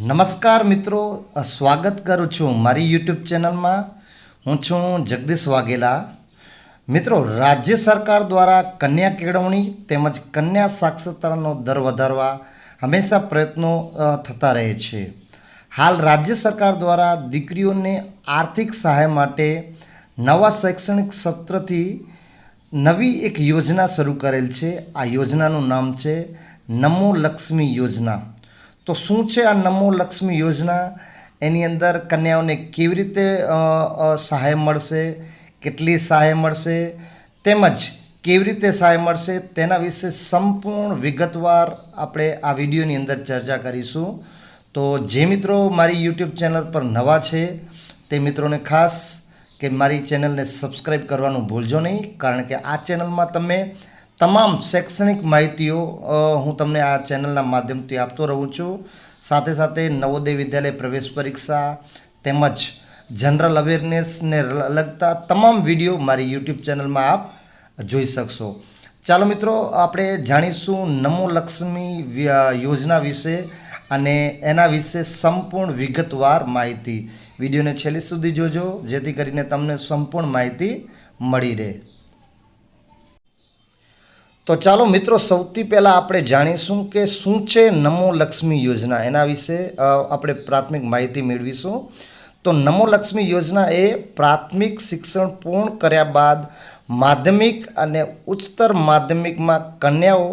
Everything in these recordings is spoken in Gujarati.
નમસ્કાર મિત્રો સ્વાગત કરું છું મારી યુટ્યુબ ચેનલમાં. હું છું જગદીશ વાઘેલા. મિત્રો, રાજ્ય સરકાર દ્વારા કન્યા કેળવણી તેમજ કન્યા સાક્ષરતાનો દર વધારવા હંમેશા પ્રયત્નો થતા રહે છે. હાલ રાજ્ય સરકાર દ્વારા દીકરીઓને આર્થિક સહાય માટે નવા શૈક્ષણિક સત્રથી નવી એક યોજના શરૂ કરેલ છે. આ યોજનાનું નામ છે નમો લક્ષ્મી યોજના. તો શું છે આ નમો લક્ષ્મી યોજના? એની અંદર કન્યાઓને કેવી રીતે સહાય મળશે? કેટલી સહાય મળશે? તેમજ કેવી રીતે સહાય મળશે? તેના વિશે સંપૂર્ણ વિગતવાર આપણે આ વિડીયોની અંદર ચર્ચા કરીશું. તો જે મિત્રો મારી યુટ્યુબ ચેનલ પર નવા છે, તે મિત્રોને ખાસ કે મારી ચેનલને સબસ્ક્રાઈબ કરવાનું ભૂલજો નહીં, કારણ કે આ ચેનલમાં તમે તમામ શૈક્ષણિક માહિતીઓ હું તમને આ ચેનલના માધ્યમથી આપતો રહું છું. સાથે સાથે નવોદય વિદ્યાલય પ્રવેશ પરીક્ષા તેમજ જનરલ અવેરનેસને લગતા તમામ વીડિયો મારી યુટ્યુબ ચેનલમાં આપ જોઈ શકશો. ચાલો મિત્રો, આપણે જાણીશું નમો લક્ષ્મી યોજના વિશે અને એના વિશે સંપૂર્ણ વિગતવાર માહિતી. વિડીયોને છેલ્લે સુધી જોજો, જેથી કરીને તમને સંપૂર્ણ માહિતી મળી રહે. તો ચાલો મિત્રો, સૌથી પહેલાં આપણે જાણીશું કે શું છે નમો લક્ષ્મી યોજના એના વિશે આપણે પ્રાથમિક માહિતી મેળવીશું. તો નમો લક્ષ્મી યોજના એ પ્રાથમિક શિક્ષણ પૂર્ણ કર્યા બાદ માધ્યમિક અને ઉચ્ચતર માધ્યમિકમાં કન્યાઓ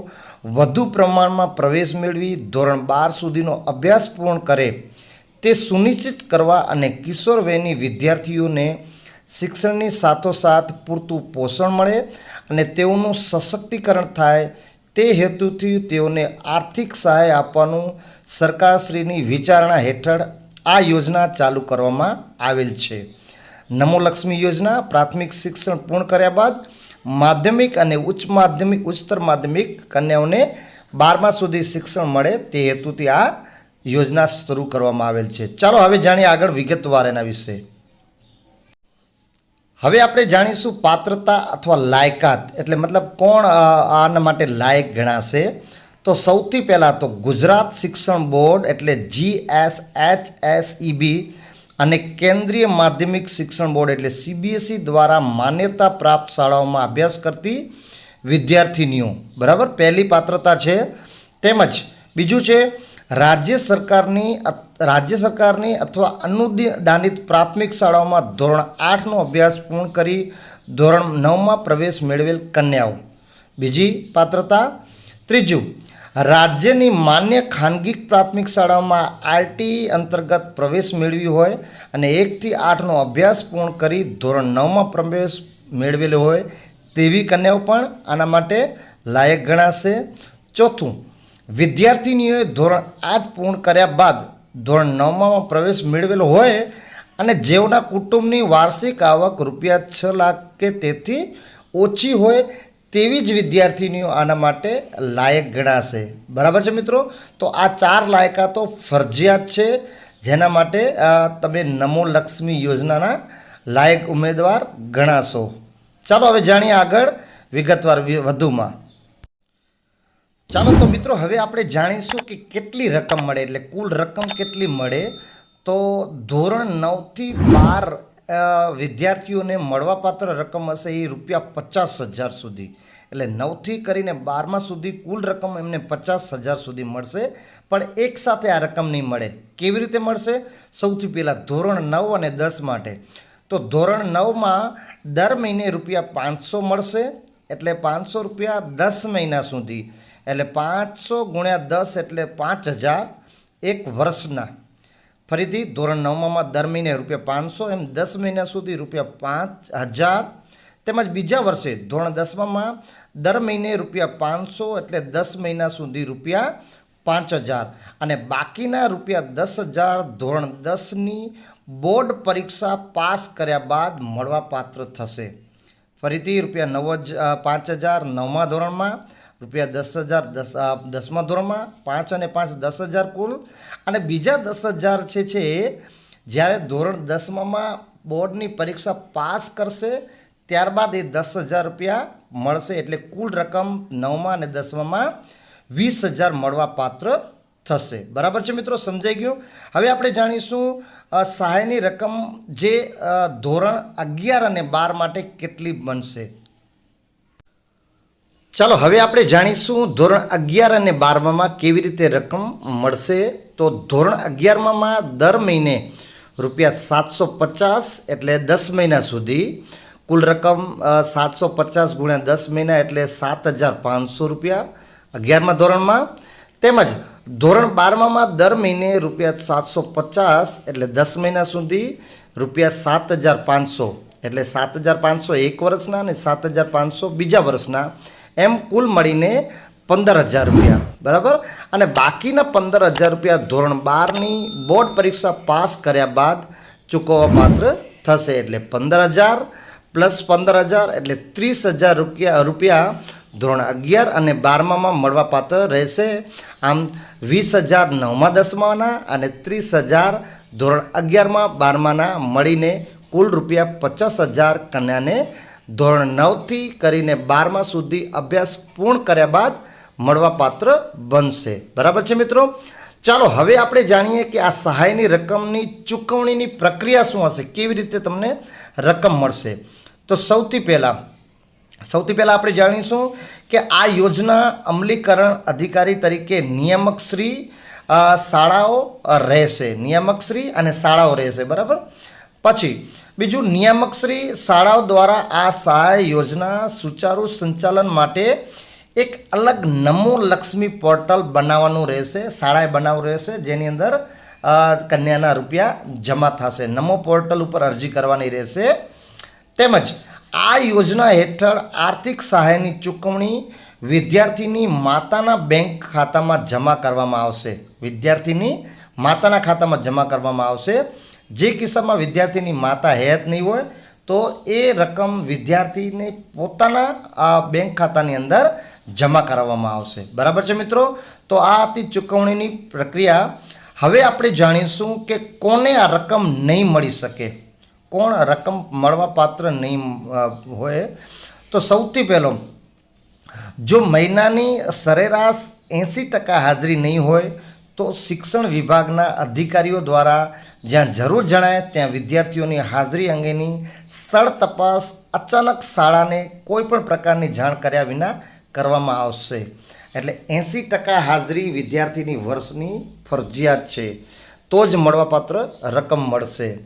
વધુ પ્રમાણમાં પ્રવેશ મેળવી ધોરણ બાર સુધીનો અભ્યાસ પૂર્ણ કરે તે સુનિશ્ચિત કરવા અને કિશોર વયની વિદ્યાર્થીઓને શિક્ષણની સાથોસાથ પૂરતું પોષણ મળે અને તેઓનું સશક્તિકરણ થાય, તે હેતુથી તેઓને આર્થિક સહાય આપવાનું સરકારશ્રીની વિચારણા હેઠળ આ યોજના ચાલુ કરવામાં આવેલ છે. નમો લક્ષ્મી યોજના પ્રાથમિક શિક્ષણ પૂર્ણ કર્યા બાદ માધ્યમિક અને ઉચ્ચ માધ્યમિક, ઉચ્ચતર માધ્યમિક કન્યાઓને બારમા સુધી શિક્ષણ મળે તે હેતુથી આ યોજના શરૂ કરવામાં આવેલ છે. ચાલો હવે જાણીએ આગળ વિગતવાર એના વિશે. હવે આપણે જાણીશું પાત્રતા અથવા લાયકાત. એટલે મતલબ કોણ આના માટે લાયક ગણાશે? તો સૌથી પહેલાં તો ગુજરાત શિક્ષણ બોર્ડ એટલે G S H S E B અને કેન્દ્રીય માધ્યમિક શિક્ષણ બોર્ડ એટલે સીબીએસઈ દ્વારા માન્યતા પ્રાપ્ત શાળાઓમાં અભ્યાસ કરતી વિદ્યાર્થીનીઓ. બરાબર? પહેલી પાત્રતા છે. તેમજ બીજું છે, રાજ્ય સરકારની રાજ્ય સરકારની અથવા અનુદાનિત પ્રાથમિક શાળાઓમાં ધોરણ આઠનો અભ્યાસ પૂર્ણ કરી ધોરણ નવમાં પ્રવેશ મેળવેલ કન્યાઓ. બીજી પાત્રતા, ત્રીજું, રાજ્યની માન્ય ખાનગી પ્રાથમિક શાળાઓમાં આરટી અંતર્ગત પ્રવેશ મેળવી હોય અને એકથી આઠનો અભ્યાસ પૂર્ણ કરી ધોરણ નવમાં પ્રવેશ મેળવેલો હોય તેવી કન્યાઓ પણ આના માટે લાયક ગણાશે. ચોથું, વિદ્યાર્થીનીઓએ ધોરણ આઠ પૂર્ણ કર્યા બાદ ધોરણ નવમાં પ્રવેશ મેળવેલો હોય અને જેઓના કુટુંબની વાર્ષિક આવક રૂપિયા છ લાખ કે તેથી ઓછી હોય તેવી જ વિદ્યાર્થીનીઓ આના માટે લાયક ગણાશે. બરાબર છે મિત્રો? તો આ ચાર લાયકાતો ફરજિયાત છે, જેના માટે તમે નમો લક્ષ્મી યોજનાના લાયક ઉમેદવાર ગણાશો. ચાલો હવે જાણીએ આગળ વિગતવાર વધુમાં. ચાલો તો મિત્રો, હવે આપણે જાણીશું કે કેટલી રકમ મળે, એટલે કુલ રકમ કેટલી મળે? તો ધોરણ નવથી બાર વિદ્યાર્થીઓને મળવાપાત્ર રકમ હશે એ રૂપિયા પચાસ હજાર સુધી. એટલે નવથી કરીને બારમા સુધી કુલ રકમ એમને પચાસ હજાર સુધી મળશે. પણ એક સાથે આ રકમ નહીં મળે. કેવી રીતે મળશે? સૌથી પહેલાં ધોરણ નવ અને દસ માટે. તો ધોરણ નવમાં દર મહિને રૂપિયા પાંચસો મળશે. એટલે પાંચસો રૂપિયા દસ મહિના સુધી. એટલે પાંચસો ગુણ્યા દસ એટલે પાંચ હજાર એક વર્ષના. ફરીથી ધોરણ નવમાં દર મહિને રૂપિયા પાંચસો, એમ દસ મહિના સુધી રૂપિયા પાંચ હજાર. તેમજ બીજા વર્ષે ધોરણ દસમામાં દર મહિને રૂપિયા પાંચસો એટલે દસ મહિના સુધી રૂપિયા પાંચ હજાર. અને બાકીના રૂપિયા દસ હજાર ધોરણ દસની બોર્ડ પરીક્ષા પાસ કર્યા બાદ મળવાપાત્ર થશે. ફરીથી રૂપિયા નવ પાંચ હજાર નવમા ધોરણમાં રૂપિયા દસ હજાર દસ દસમા ધોરણમાં પાંચ અને પાંચ દસ હજાર કુલ. અને બીજા દસ હજાર છે છે, જ્યારે ધોરણ દસમામાં બોર્ડની પરીક્ષા પાસ કરશે, ત્યારબાદ એ દસ હજાર રૂપિયા મળશે. એટલે કુલ રકમ નવમા અને દસમામાં વીસ હજાર મળવા પાત્ર થશે. બરાબર છે મિત્રો? સમજાઈ ગયું? હવે આપણે જાણીશું સહાયની રકમ જે ધોરણ અગિયાર અને બાર માટે કેટલી બનશે? ચાલો, હવે આપણે જાણીશું ધોરણ અગિયાર અને બારમામાં કેવી રીતે રકમ મળશે? તો ધોરણ અગિયારમાં દર મહિને રૂપિયા સાતસો પચાસ એટલે દસ મહિના સુધી, કુલ રકમ સાતસો પચાસ ગુણ્યા દસ મહિના એટલે સાત હજાર પાંચસો રૂપિયા અગિયારમાં ધોરણમાં. તેમજ ધોરણ બારમામાં દર મહિને રૂપિયા સાતસો પચાસ એટલે દસ મહિના સુધી, રૂપિયા સાત હજાર પાંચસો એટલે સાત હજાર પાંચસો એક વર્ષના અને સાત હજાર પાંચસો બીજા વર્ષના એમ કુલ મળીને પંદર હજાર રૂપિયા, બરાબર? અને બાકીના પંદર હજાર રૂપિયા ધોરણ બારની બોર્ડ પરીક્ષા પાસ કર્યા બાદ ચૂકવવા પાત્ર થશે. એટલે પંદર હજાર પ્લસ પંદર હજાર એટલે ત્રીસ હજાર રૂપિયા રૂપિયા ધોરણ અગિયાર અને બારમામાં મળવાપાત્ર રહેશે. આમ વીસ હજાર નવમા, દસમાના અને ત્રીસ હજાર ધોરણ અગિયારમાં, બારમાના મળીને કુલ રૂપિયા પચાસ હજાર કન્યાને ધોરણ નવથી કરીને બારમા સુધી અભ્યાસ પૂર્ણ કર્યા બાદ મળવાપાત્ર બનશે. બરાબર છે મિત્રો? ચાલો હવે આપણે જાણીએ કે આ સહાયની રકમની ચૂકવણીની પ્રક્રિયા શું હશે? કેવી રીતે તમને રકમ મળશે? તો સૌથી પહેલાં સૌથી પહેલાં આપણે જાણીશું કે આ યોજના અમલીકરણ અધિકારી તરીકે નિયામકશ્રી શાળાઓ રહેશે. નિયામકશ્રી અને શાળાઓ રહેશે. બરાબર? પછી બીજું નિયામક શ્રી શાળાઓ દ્વારા આ સહાય યોજના સુચારુ સંચાલન માટે એક અલગ નમો લક્ષ્મી પોર્ટલ બનાવવાનું રહેશે, શાળાએ બનાવવું રહેશે, જેની અંદર કન્યાના રૂપિયા જમા થશે. નમો પોર્ટલ ઉપર અરજી કરવાની રહેશે. તેમજ આ યોજના હેઠળ આર્થિક સહાયની ચૂકવણી વિદ્યાર્થીની માતાના બેંક ખાતામાં જમા કરવામાં આવશે. વિદ્યાર્થીની માતાના ખાતામાં જમા કરવામાં આવશે. જે કિસ્સામાં વિદ્યાર્થીની માતા હેત નહીં હોય, તો એ રકમ વિદ્યાર્થીને પોતાના, આ બેંક ખાતાની અંદર જમા કરાવવામાં આવશે. બરાબર છે મિત્રો? તો આ હતી ચૂકવણીની પ્રક્રિયા. હવે આપણે જાણીશું કે કોને આ રકમ નહીં મળી શકે. કોણ રકમ મળવા પાત્ર નહીં હોય? તો સૌથી પહેલો, જો મહિનાની સરેરાશ એંસી ટકા હાજરી નહીં હોય તો શિક્ષણ વિભાગના અધિકારીઓ દ્વારા જ્યાં જરૂર જણાય ત્યાં વિદ્યાર્થીઓની હાજરી અંગેની સ્થળ તપાસ અચાનક શાળાને કોઈ પણ પ્રકારની જાણ કર્યા વિના કરવામાં આવશે. એટલે એંસી ટકા હાજરી વિદ્યાર્થીની વર્ષની ફરજિયાત છે. તો જ મળવાપાત્ર રકમ મળશે.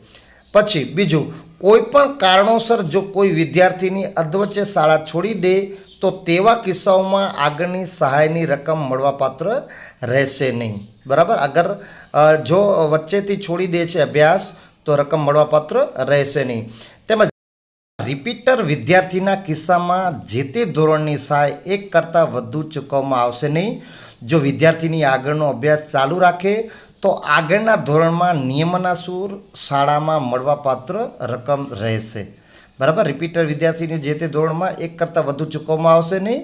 પછી બીજું, કોઈ પણ કારણોસર જો કોઈ વિદ્યાર્થીની અધવચ્ચે શાળા છોડી દે તો તેવા કિસ્સાઓમાં આગળની સહાયની રકમ મળવાપાત્ર રહેશે નહીં. બરાબર? અગર જો વચ્ચેથી છોડી દે છે અભ્યાસ, તો રકમ મળવાપાત્ર રહેશે નહીં. તેમજ રિપીટર વિદ્યાર્થીના કિસ્સામાં જે તે ધોરણની સહાય એક કરતાં વધુ ચૂકવવામાં આવશે નહીં. જો વિદ્યાર્થીની આગળનો અભ્યાસ ચાલુ રાખે, તો આગળના ધોરણમાં નિયમનાસુર શાળામાં મળવાપાત્ર રકમ રહેશે. બરાબર? રિપીટર વિદ્યાર્થીની જે તે ધોરણમાં એક કરતાં વધુ ચૂકવવામાં આવશે નહીં.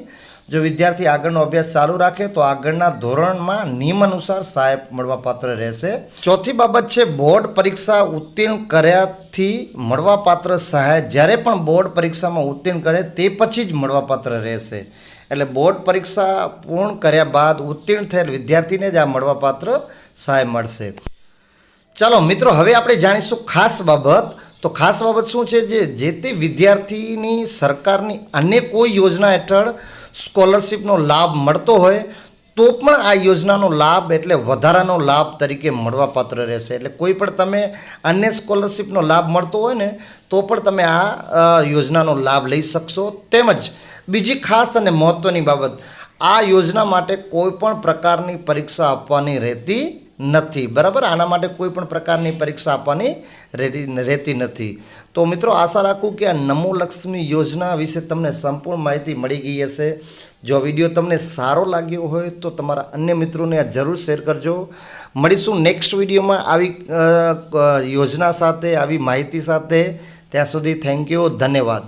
જો વિદ્યાર્થી આગળનો અભ્યાસ ચાલુ રાખે, તો આગળના ધોરણમાં નિયમ અનુસાર સહાય મળવાપાત્ર રહેશે. ચોથી બાબત છે, બોર્ડ પરીક્ષા ઉત્તીર્ણ કર્યાથી મળવાપાત્ર સહાય જ્યારે પણ બોર્ડ પરીક્ષામાં ઉત્તીર્ણ કરે, તે પછી જ મળવાપાત્ર રહેશે. એટલે બોર્ડ પરીક્ષા પૂર્ણ કર્યા બાદ ઉત્તીર્ણ થયેલ વિદ્યાર્થીને જ આ મળવાપાત્ર સહાય મળશે. ચાલો મિત્રો, હવે આપણે જાણીશું ખાસ બાબત. તો ખાસ બાબત શું છે જે જે તે વિદ્યાર્થીની સરકારની અન્ય કોઈ યોજના હેઠળ સ્કોલરશિપનો લાભ મળતો હોય, તો પણ આ યોજનાનો લાભ એટલે વધારાનો લાભ તરીકે મળવાપાત્ર રહેશે. એટલે કોઈ પણ તમે અન્ય સ્કોલરશિપનો લાભ મળતો હોય ને, તો પણ તમે આ યોજનાનો લાભ લઈ શકશો. તેમજ બીજી ખાસ અને મહત્ત્વની બાબત, આ યોજના માટે કોઈ પણ પ્રકારની પરીક્ષા આપવાની રહેતી નથી. બરાબર? આના માટે કોઈ પણ પ્રકારની પરીક્ષા આપવાની રહેતી નથી. તો મિત્રો, આશા રાખું કે આ નમો લક્ષ્મી યોજના વિશે તમને સંપૂર્ણ માહિતી મળી ગઈ હશે. જો વીડિયો તમને સારો લાગ્યો હોય તો તમારા અન્ય મિત્રોને આ જરૂર શેર કરજો. મળીશું નેક્સ્ટ વિડીયોમાં આવી યોજના સાથે, આવી માહિતી સાથે. ત્યાં સુધી થેન્ક યુ, ધન્યવાદ.